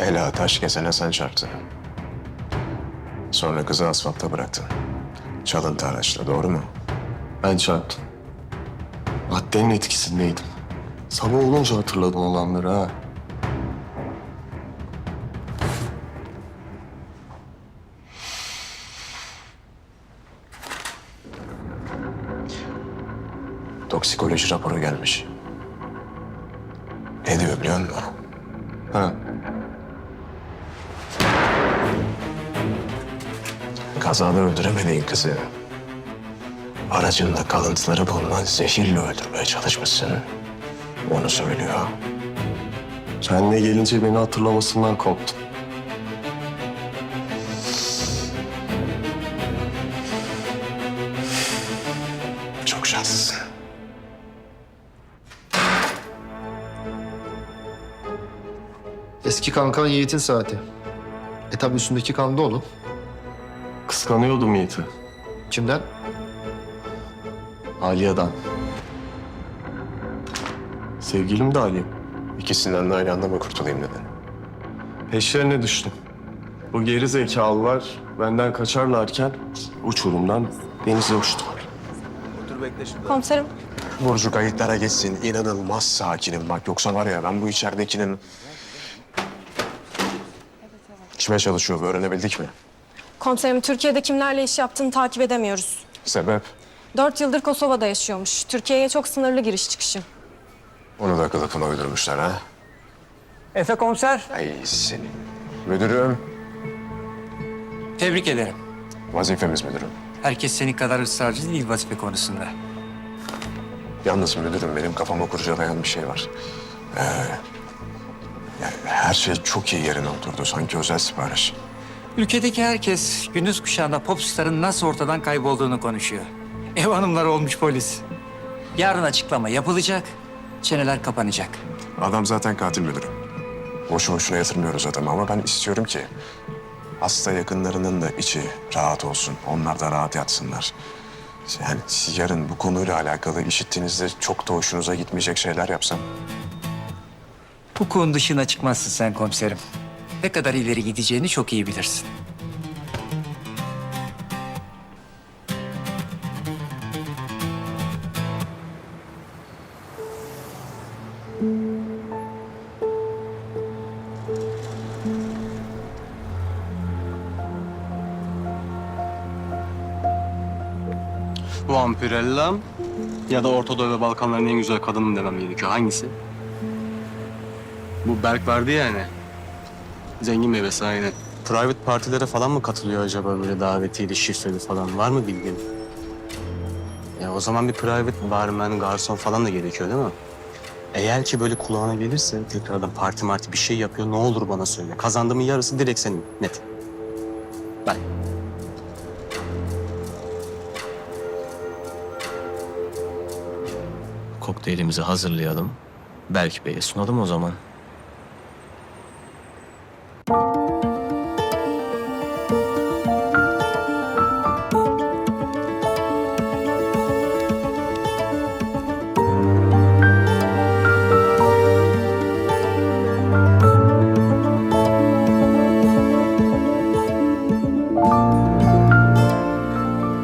Ela taş kesene sen çarptın. Sonra kızı asfaltta bıraktın. Çalıntı araçla doğru mu? Ben çarptım. Maddenin etkisindeydim. Sabah olunca hatırladım olanları ha. Toksikoloji raporu gelmiş. Ne diyor biliyor musun? Ha. Kazada öldüremediğin kızı aracında kalıntıları bulunan zehirle öldürmeye çalışmışsın. Onu söylüyor. Kendine gelince beni hatırlamasından korktum. Çok şanslısın. Eski kankan Yiğit'in saati. E tabi üstündeki kan da onun. Kıskanıyordum Yiğit'i. Kimden? Aliye'den. Sevgilim de Aliye. İkisinden de aynı anda mı kurtulayım dedin? Peşlerine düştüm. Bu geri zekalılar benden kaçarlarken uçurumdan denize uçtular. Komiserim, Burcu kayıtlara geçsin. İnanılmaz sakinim bak. Yoksa var ya ben bu içeridekinin... Kime çalışıyor bu öğrenebildik mi? Komiserim Türkiye'de kimlerle iş yaptığını takip edemiyoruz. Sebep? Dört yıldır Kosova'da yaşıyormuş. Türkiye'ye çok sınırlı giriş çıkışı. Onu da kılıfına uydurmuşlar ha. Efe komiser. Ay senin. Müdürüm. Tebrik ederim. Vazifemiz müdürüm. Herkes senin kadar ısrarcı değil vazife konusunda. Yalnız müdürüm benim kafama kurcalayan bir şey var. Ee, yani her şey çok iyi yerine oturdu. Sanki özel sipariş. Ülkedeki herkes gündüz kuşağında popstarın nasıl ortadan kaybolduğunu konuşuyor. Ev hanımları olmuş polis. Yarın açıklama yapılacak, çeneler kapanacak. Adam zaten katil müdürüm. Boşu boşuna yatırmıyoruz adamı ama ben istiyorum ki... ...hasta yakınlarının da içi rahat olsun. Onlar da rahat yatsınlar. Yani yarın bu konuyla alakalı işittiğinizde çok da hoşunuza gitmeyecek şeyler yapsam... Hukukun dışına çıkmazsın sen komiserim. Ne kadar ileri gideceğini çok iyi bilirsin. Vampirella ya da Orta Doğu ve Balkanların en güzel kadını demem gerekiyor. Hangisi? Bu Berk vardı ya hani. Zengin bebesi aynen. Private partilere falan mı katılıyor acaba böyle davetiyeli, şifreli falan? Var mı bilgin? Ya o zaman bir private barman, garson falan da gerekiyor değil mi? Eğer ki böyle kulağına gelirse tekrardan parti marti bir şey yapıyor ne olur bana söyle. Kazandığımın yarısı direkt senin. Net. Bye. Kokteylimizi hazırlayalım. Berk Bey'e sunalım o zaman. Thank you.